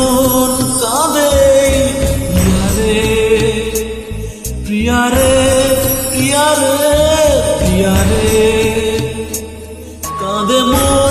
মন কাঁদে ইয়ারে প্রিয়ারে প্রিয়ারে প্রিয়ারে কাঁদে মন